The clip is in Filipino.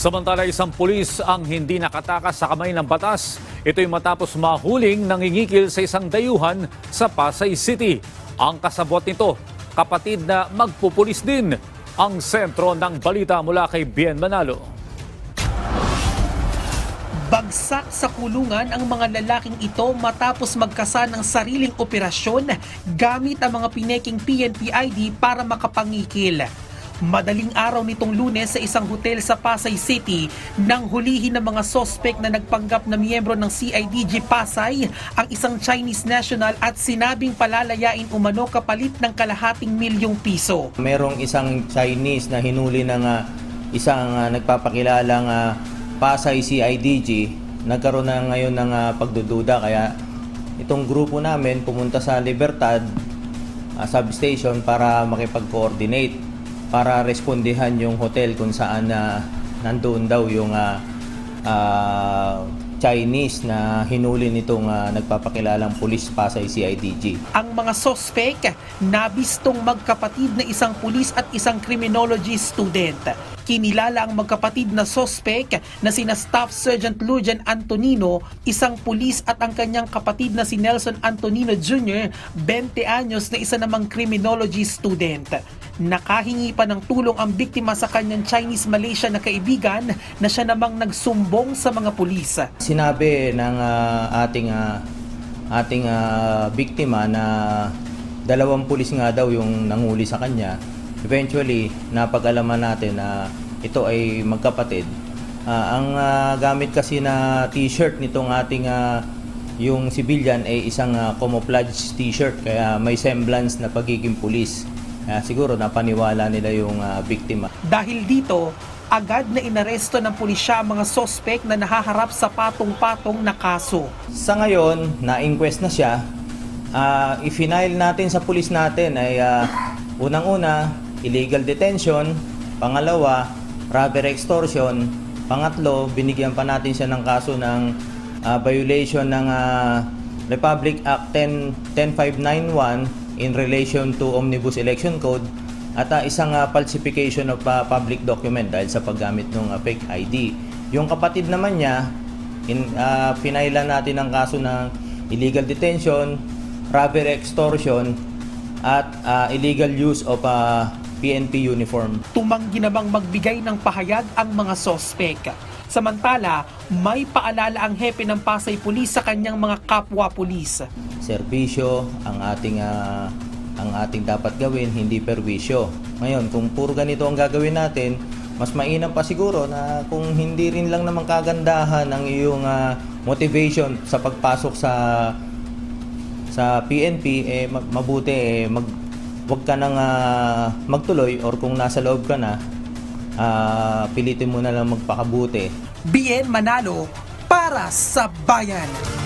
Samantala isang pulis ang hindi nakatakas sa kamay ng batas. Ito'y matapos mahuling nangingikil sa isang dayuhan sa Pasay City. Ang kasabot nito, kapatid na magpupulis din. Ang sentro ng balita mula kay Bien Manalo. Bagsak sa kulungan ang mga lalaking ito matapos magkasa ng sariling operasyon gamit ang mga pineking PNP ID para makapangikil. Madaling araw nitong lunes sa isang hotel sa Pasay City nang hulihin ng mga sospek na nagpanggap na miyembro ng CIDG Pasay ang isang Chinese national at sinabing palalayain umano kapalit ng kalahating milyong piso. Merong isang Chinese na hinuli ng ah, isang ah, nagpapakilalang ah, Pasay CIDG. Nagkaroon na ngayon ng ah, pagdududa kaya itong grupo namin pumunta sa Libertad ah, substation para makipag-coordinate para respondihan yung hotel kung saan na nandoon daw yung ah, ah, Chinese na hinuli nitong ah, nagpapakilalang pulis Pasay CIDG. Ang mga sospek nabistong magkapatid na isang pulis at isang criminology student. Kinilala ang magkapatid na sospek na sina Staff Sergeant Lujan Antonino, isang pulis at ang kanyang kapatid na si Nelson Antonino Jr., 20 anyos na isa namang criminology student. Nakahingi pa ng tulong ang biktima sa kanyang Chinese-Malaysia na kaibigan na siya namang nagsumbong sa mga pulis. Sinabi ng ah, ating ah, ating ah, biktima na dalawang pulis nga daw yung nanguli sa kanya. Eventually, napag-alaman natin na ito ay magkapatid. Ah, ang ah, gamit kasi na t-shirt nitong ating ah, yung civilian ay isang ah, camouflage t-shirt kaya may semblance na pagiging pulis. Kaya siguro napaniwala nila yung ah, biktima. Dahil dito, agad na inaresto ng pulisya ang mga sospek na nahaharap sa patong-patong na kaso. Sa ngayon, na-inquest na siya. Ah, i-file natin sa pulis natin ay ah, unang-una, illegal detention. Pangalawa, robbery extortion. Pangatlo, binigyan pa natin siya ng kaso ng ah, violation ng ah, Republic Act 10, 10591 in relation to Omnibus Election Code at ah, isang ah, falsification of ah, public document dahil sa paggamit ng ah, fake ID. Yung kapatid naman niya, in, uh, pinailan natin ang kaso ng illegal detention, robbery extortion, at ah, illegal use of a PNP uniform. Tumanggi namang magbigay ng pahayag ang mga sospek. Samantala, may paalala ang hepe ng Pasay Police sa kanyang mga kapwa pulis. Serbisyo ang ating ah, ang ating dapat gawin, hindi perwisyo. Ngayon, kung puro ganito ang gagawin natin, mas mainam pa siguro na kung hindi rin lang naman kagandahan ang iyong ah, motivation sa pagpasok sa sa PNP eh ma- mabuti eh mag wag ka nang ah, magtuloy or kung nasa loob ka na ah, pilitin mo na lang magpakabuti Bien Manalo para sa bayan.